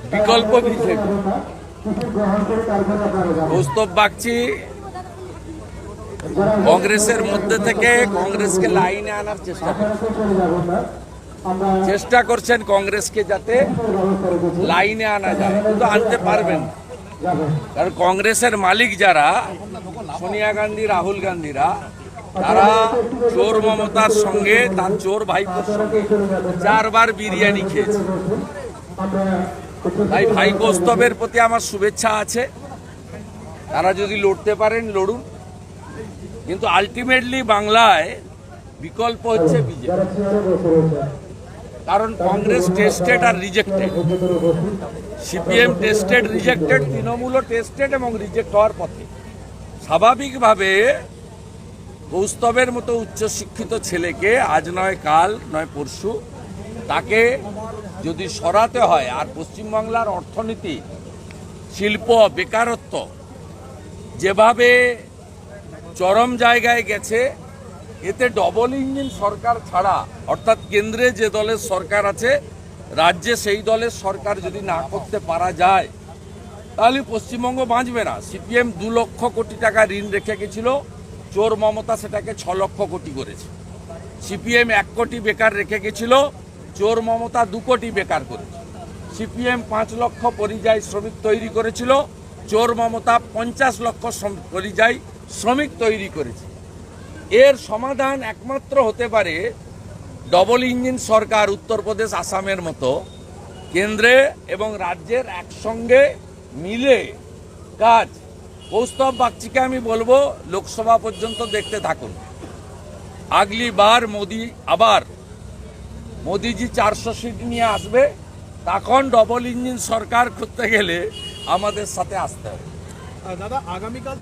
বিকল্প বিজেপি কৌস্তব বাগচি কংগ্রেসের মধ্যে থেকে কংগ্রেসকে লাইনে আনার চেষ্টা চেষ্টা করছেন কংগ্রেসকে যাতে লাইনে আনা যায়। কিন্তু আনতে পারবেন। কারণ কংগ্রেসের মালিক যারা, সোনিয়া গান্ধী, রাহুল গান্ধীরা, তারা চোর মমতার সঙ্গে তার চোর ভাইপোর সঙ্গে চারবার বিরিয়ানি খেয়েছে। তাই ভাই কৌস্তবের প্রতি আমার শুভেচ্ছা আছে। তারা যদি লড়তে পারেন, লড়ুন। কিন্তু আলটিমেটলি বাংলায় বিকল্প হচ্ছে বিজেপি। কারণ কংগ্রেস টেস্টেড আর রিজেক্টেড সিপিএম টেস্টেড রিজেক্টেড তৃণমূলও টেস্টেড এবং রিজেক্ট হওয়ার পথে। স্বাভাবিকভাবে কৌস্তবের মতো উচ্চশিক্ষিত ছেলেকে আজ নয় কাল, নয় পরশু, তাকে যদি সরাতে হয়, আর পশ্চিমবাংলার অর্থনীতি, শিল্প, বেকারত্ব যেভাবে চরম জায়গায় গেছে, এতে ডবল ইঞ্জিন সরকার ছাড়া, অর্থাৎ কেন্দ্রে যে দলের সরকার আছে, রাজ্যে সেই দলের সরকার যদি না করতে পারা যায়, তাহলে পশ্চিমবঙ্গ বাঁচবে না। সিপিএম দু লক্ষ কোটি টাকা ঋণ রেখে গেছিল, চোর মমতা সেটাকে ছ লক্ষ কোটি করেছে। সিপিএম এক কোটি বেকার রেখে গেছিল চোর মমতা দু কোটি বেকার করেছে। সিপিএম পাঁচ লক্ষ পরিযায়ী শ্রমিক তৈরি করেছিল, চোর মমতা পঞ্চাশ লক্ষ পরিযায়ী শ্রমিক তৈরি করেছে। এর সমাধান একমাত্র হতে পারে ডবল ইঞ্জিন সরকার, উত্তরপ্রদেশ, আসামের মতো কেন্দ্রে এবং রাজ্যের একসঙ্গে মিলে কাজ। কৌস্তব বাগচিকে আমি বলব, লোকসভা পর্যন্ত দেখতে থাকুন। আগলি বার, মোদি আবার। মোদিজি চারশো সিট নিয়ে আসবে, তখন ডবল ইঞ্জিন সরকার করতে গেলে আমাদের সাথে আসতে হবে। দাদা, আগামীকাল